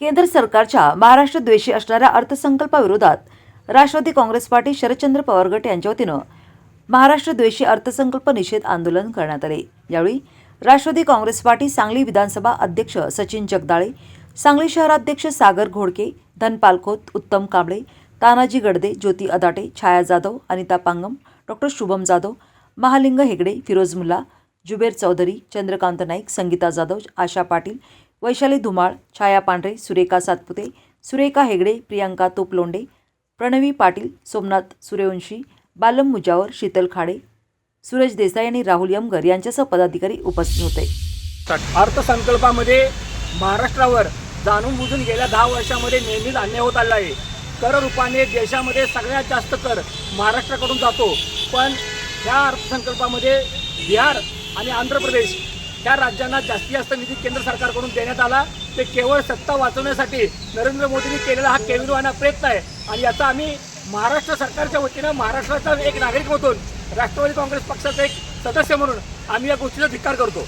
केंद्र सरकारच्या महाराष्ट्र द्वेषी असणाऱ्या अर्थसंकल्पाविरोधात राष्ट्रवादी काँग्रेस पार्टी शरदचंद्र पवार गट यांच्या वतीनं महाराष्ट्र द्वेषी अर्थसंकल्प निषेध आंदोलन करण्यात आले. यावेळी राष्ट्रवादी काँग्रेस पार्टी सांगली विधानसभा अध्यक्ष सचिन जगदाळे सांगली शहराध्यक्ष सागर घोडके धनपाल खोत उत्तम कांबळे तानाजी गडदे ज्योती अदाटे छाया जाधव अनिता पांगम डॉक्टर शुभम जाधव महालिंग हेगडे फिरोज मुल्ला जुबेर चौधरी चंद्रकांत नाईक संगीता जाधव आशा पाटील वैशाली धुमाळ छाया पांढरे सुरेखा सातपुते सुरेखा हेगडे प्रियांका तोपलोंडे प्रणवी पाटील सोमनाथ सूर्यवंशी बालम मुजावर शीतल खाडे सूरज देसाई आणि राहुल यमगर यांच्यासह पदाधिकारी उपस्थित होते. अर्थसंकल्पामध्ये महाराष्ट्रावर जाणून बुजून गेल्या दहा वर्षामध्ये नेहमीच अन्याय होत आला आहे. कर रूपाने देशामध्ये सगळ्यात जास्त कर महाराष्ट्राकडून जातो. पण या अर्थसंकल्पामध्ये बिहार आणि आंध्र प्रदेश त्या राज्यांना जास्तीत जास्त निधी केंद्र सरकारकडून देण्यात आला. ते केवळ सत्ता वाचवण्यासाठी नरेंद्र मोदींनी केलेला हा केविलवाना प्रयत्न आहे. आणि याचा आम्ही महाराष्ट्र सरकारच्या वतीनं महाराष्ट्राचा एक नागरिक म्हणून राष्ट्रवादी काँग्रेस पक्षाचा एक सदस्य म्हणून आम्ही या गोष्टीचा धिक्कार करतो.